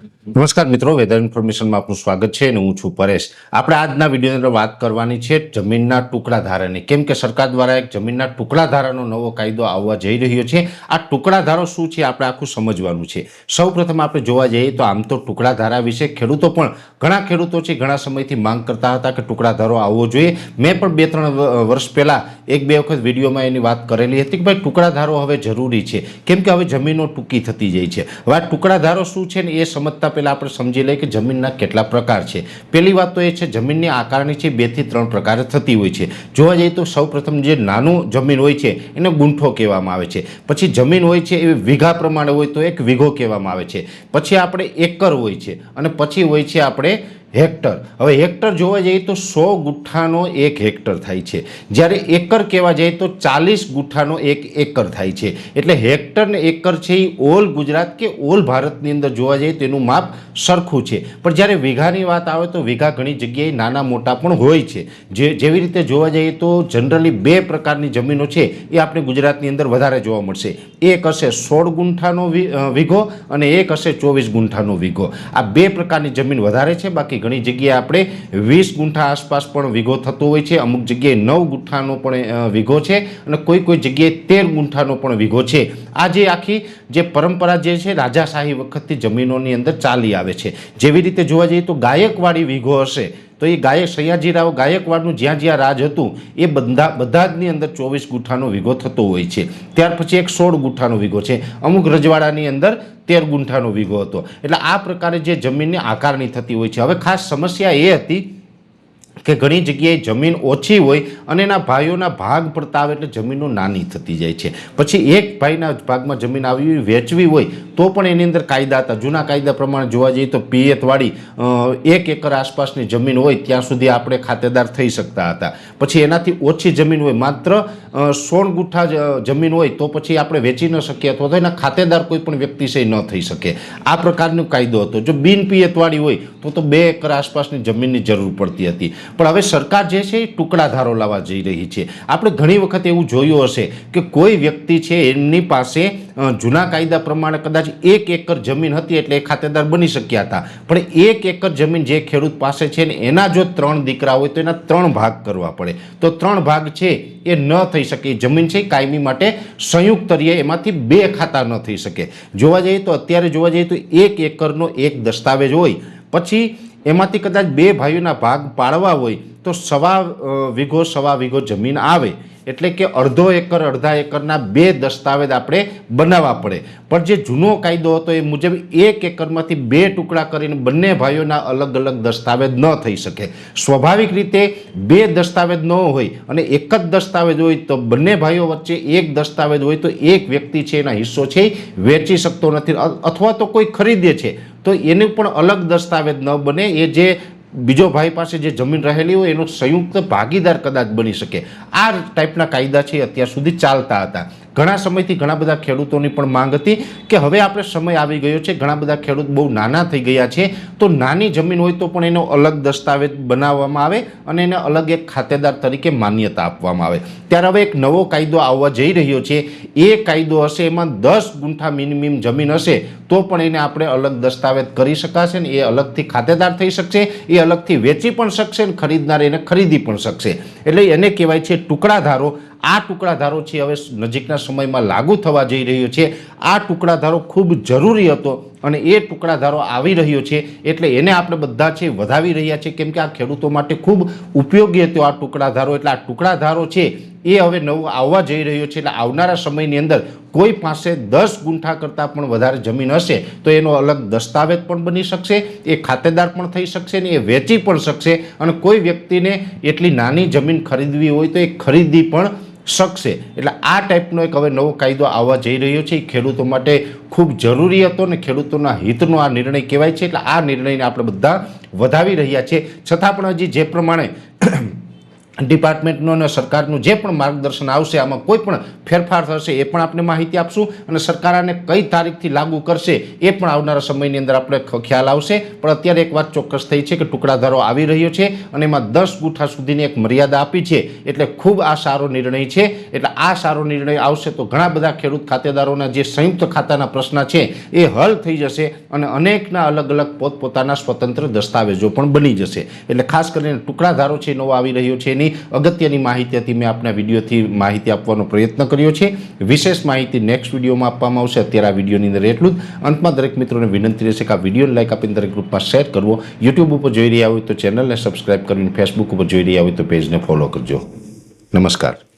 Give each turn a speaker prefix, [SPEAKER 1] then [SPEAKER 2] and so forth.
[SPEAKER 1] નમસ્કાર મિત્રો વેધર ઇન્ફોર્મેશનમાં આપનું સ્વાગત છે અને હું છું પરેશ. આપણે આજના વિડીયોની અંદર વાત કરવાની છે જમીનના ટુકડા ધારાની. કેમ કે સરકાર દ્વારા એક જમીનના ટુકડા ધારાનો નવો કાયદો આવવા જઈ રહ્યો છે. આ ટુકડા ધારો શું છે આપણે આખું સમજવાનું છે. સૌપ્રથમ આપણે જોવા જઈએ તો આમ તો ટુકડા ધારા વિશે ખેડૂતો પણ ઘણા ખેડૂતો છે ઘણા સમયથી માંગ કરતા હતા કે ટુકડા ધારો આવવો જોઈએ. મેં પણ બે ત્રણ વર્ષ પહેલા એક બે વખત વિડીયોમાં એની વાત કરેલી હતી કે ભાઈ ટુકડા ધારો હવે જરૂરી છે. કેમ કે હવે જમીનો ટૂંકી થતી જાય છે. હવે આ ટુકડા ધારો શું છે ને એ સમજતા પહેલાં આપણે સમજી લઈએ કે જમીનના કેટલા પ્રકાર છે. પહેલી વાત તો એ છે, જમીનની આકારણી છે બેથી ત્રણ પ્રકાર થતી હોય છે. જોવા જઈએ તો સૌપ્રથમ જે નાનું જમીન હોય છે, એને ગુંઠો કહેવામાં આવે છે. પછી જમીન હોય છે, એ વીઘા પ્રમાણે હોય તો એક વીઘો કહેવામાં આવે છે. પછી આપણે એકર હોય છે અને પછી હોય છે આપણે હેક્ટર. હવે હેક્ટર જોવા જઈએ તો સો ગુઠ્ઠાનો એક હેક્ટર થાય છે. જ્યારે એકર કહેવા જઈએ તો ચાલીસ ગુઠ્ઠાનો એક એકર થાય છે. એટલે હેક્ટર ને એકર છે એ ઓલ ગુજરાત કે ઓલ ભારતની અંદર જોવા જઈએ તો એનું માપ સરખું છે. પણ જ્યારે વીઘાની વાત આવે તો વીઘા ઘણી જગ્યાએ નાના મોટા પણ હોય છે. જે જેવી રીતે જોવા જઈએ તો જનરલી બે પ્રકારની જમીનો છે એ આપણે ગુજરાતની અંદર વધારે જોવા મળશે. એક હશે સોળ ગુંઠાનો વીઘો અને એક હશે ચોવીસ ગુંઠાનો વીઘો. આ બે પ્રકારની જમીન વધારે છે, બાકી ઘણી જગ્યાએ આપણે વીસ ગુંઠા આસપાસ પણ વીઘો થતો હોય છે. અમુક જગ્યાએ નવ ગુંઠાનો પણ વીઘો છે અને કોઈ કોઈ જગ્યાએ તેર ગુંઠાનો પણ વીઘો છે. આ જે આખી જે પરંપરા જે છે, રાજાશાહી વખતથી જમીનોની અંદર ચાલી આવે છે. જેવી રીતે જોવા જઈએ તો ગાયકવાડી વીઘો હશે. તો એ ગાયક સયાજીરાવ ગાયકવાડનું જ્યાં જ્યાં રાજ હતું, એ બધા બધા જની અંદર ચોવીસ ગુઠ્ઠાનો વીઘો થતો હોય છે. ત્યાર પછી એક સોળ ગુઠ્ઠાનો વીઘો છે. અમુક રજવાડાની અંદર તેર ગુંઠાનો વીઘો હતો. એટલે આ પ્રકારે જે જમીનની આકારણી થતી હોય છે. હવે ખાસ સમસ્યા એ હતી કે ઘણી જગ્યાએ જમીન ઓછી હોય અને એના ભાઈઓના ભાગ પડતા આવે એટલે જમીનો નાની થતી જાય છે. પછી એક ભાઈના ભાગમાં જમીન આવી વેચવી હોય તો પણ એની અંદર કાયદા હતા. જૂના કાયદા પ્રમાણે જોવા જઈએ તો પિયતવાળી એક એકર આસપાસની જમીન હોય ત્યાં સુધી આપણે ખાતેદાર થઈ શકતા હતા. પછી એનાથી ઓછી જમીન હોય, માત્ર સોળ ગુઠ્ઠા જમીન હોય તો પછી આપણે વેચી ન શકીએ અથવા તો એના ખાતેદાર કોઈ પણ વ્યક્તિ છે ન થઈ શકે. આ પ્રકારનો કાયદો હતો. જો બિન પિયતવાળી હોય તો તો બે એકર આસપાસની જમીનની જરૂર પડતી હતી. પણ હવે સરકાર જે છે એ ટુકડા ધારો લાવવા જઈ રહી છે. આપણે ઘણી વખત એવું જોયું હશે કે કોઈ વ્યક્તિ છે એમની પાસે જૂના કાયદા પ્રમાણે કદાચ એક એકર જમીન હતી એટલે એ ખાતેદાર બની શક્યા હતા. પણ એક એકર જમીન જે ખેડૂત પાસે છે ને એના જો ત્રણ દીકરા હોય તો એના ત્રણ ભાગ કરવા પડે. તો ત્રણ ભાગ છે એ ન થઈ શકે. જમીન છે કાયમી માટે સંયુક્ત રીએ એમાંથી બે ખાતા ન થઈ શકે. જોવા જઈએ તો અત્યારે જોવા જઈએ તો એક એકરનો એક દસ્તાવેજ હોય. પછી એમાંથી કદાચ બે ભાઈઓના ભાગ પાડવા હોય તો સવા વીઘો સવા વીઘો જમીન આવે. એટલે કે અડધો એકર, અડધા એકરના બે દસ્તાવેજ આપણે બનાવવા પડે. પણ જે જૂનો કાયદો હતો, એ મુજબ એક એકરમાંથી બે ટુકડા કરીને બંને ભાઈઓના અલગ અલગ દસ્તાવેજ ન થઈ શકે. સ્વાભાવિક રીતે બે દસ્તાવેજ ન હોય અને એક જ દસ્તાવેજ હોય તો બંને ભાઈઓ વચ્ચે એક દસ્તાવેજ હોય તો એક વ્યક્તિ છે, એના હિસ્સો છે વેચી શકતો નથી. અથવા તો કોઈ ખરીદે છે. તો એનું પણ અલગ દસ્તાવેજ ન બને. એ જે બીજો ભાઈ પાસે જે જમીન રહેલી હોય એનો સંયુક્ત ભાગીદાર કદાચ બની શકે. આ ટાઈપના કાયદા છે અત્યાર સુધી ચાલતા હતા. ઘણા સમયથી ઘણા બધા ખેડૂતોની પણ માંગ હતી કે હવે આપણે સમય આવી ગયો છે, ઘણા બધા ખેડૂત બહુ નાના થઈ ગયા છે, તો નાની જમીન હોય તો પણ એનો અલગ દસ્તાવેજ બનાવવામાં આવે અને એને અલગ એક ખાતેદાર તરીકે માન્યતા આપવામાં આવે. ત્યારે હવે એક નવો કાયદો આવવા જઈ રહ્યો છે, એ કાયદો હશે, એમાં દસ ગુંઠા મિનિમમ જમીન હશે, તો પણ એને આપણે અલગ દસ્તાવેજ કરી શકાશે ને એ અલગથી ખાતેદાર થઈ શકશે, એ અલગથી વેચી પણ શકશે ને ખરીદનાર એને ખરીદી પણ શકશે. એટલે એને કહેવાય છે ટુકડાધારો આ ટુકડાધારો છે હવે નજીકના સમયમાં લાગુ થવા જઈ રહ્યો છે. આ ટુકડાધારો ખૂબ જરૂરી હતો અને એ ટુકડાધારો આવી રહ્યો છે એટલે એને આપણે બધા છે વધાવી રહ્યા છે. કેમ કે આ ખેડૂતો માટે ખૂબ ઉપયોગી હતો આ ટુકડાધારો. એટલે આ ટુકડાધારો છે એ હવે નવું આવવા જઈ રહ્યો છે. એટલે આવનારા સમયની અંદર કોઈ પાસે દસ ગુંઠા કરતાં પણ વધારે જમીન હશે તો એનો અલગ દસ્તાવેજ પણ બની શકશે, એ ખાતેદાર પણ થઈ શકશે ને એ વેચી પણ શકશે. અને કોઈ વ્યક્તિને એટલી નાની જમીન ખરીદવી હોય તો એ ખરીદી પણ શકશે એટલે આ ટાઈપનો એક હવે નવો કાયદો આવવા જઈ રહ્યો છે. ખેડૂતો માટે ખૂબ જરૂરી હતો ને ખેડૂતોના હિતનો આ નિર્ણય કહેવાય છે. એટલે આ નિર્ણયને આપણે બધા વધાવી રહ્યા છીએ છતાં પણ હજી જે પ્રમાણે ડિપાર્ટમેન્ટનું અને સરકારનું જે પણ માર્ગદર્શન આવશે, આમાં કોઈ પણ ફેરફાર થશે એ પણ આપણે માહિતી આપશું અને સરકાર આને કઈ તારીખથી લાગુ કરશે એ પણ આવનારા સમયની અંદર આપણે ખ્યાલ આવશે. પણ અત્યારે એક વાત ચોક્કસ થઈ છે કે ટુકડાધારો આવી રહ્યો છે અને એમાં દસ ગુઠા સુધીની એક મર્યાદા આપી છે. એટલે ખૂબ આ સારો નિર્ણય છે. એટલે આ સારો નિર્ણય આવશે તો ઘણા બધા ખેડૂત ખાતેદારોના જે સંયુક્ત ખાતાના પ્રશ્ન છે એ હલ થઈ જશે અને અનેકના અલગ અલગ પોતપોતાના સ્વતંત્ર દસ્તાવેજો પણ બની જશે. એટલે ખાસ કરીને ટુકડાધારો છે, નવો આવી રહ્યો છે એની. અગત્યની માહિતી હતી, મેં આપના વિડીયોથી માહિતી આપવાનો પ્રયત્ન કર્યો છે. વિશેષ માહિતી નેક્સ્ટ વિડીયોમાં આપવામાં આવશે. અત્યારે આ વિડીયોની અંદર એટલું જ. અંતમાં દરેક મિત્રોને વિનંતી રહેશે કે આ વિડીયોને લાઇક આપીને દરેક ગ્રુપમાં શેર કરવો. યુટ્યુબ ઉપર જોઈ રહ્યા હોય તો ચેનલને સબસ્ક્રાઇબ કરીને ફેસબુક ઉપર જોઈ રહ્યા હોય તો પેજને ફોલો કરજો. નમસ્કાર.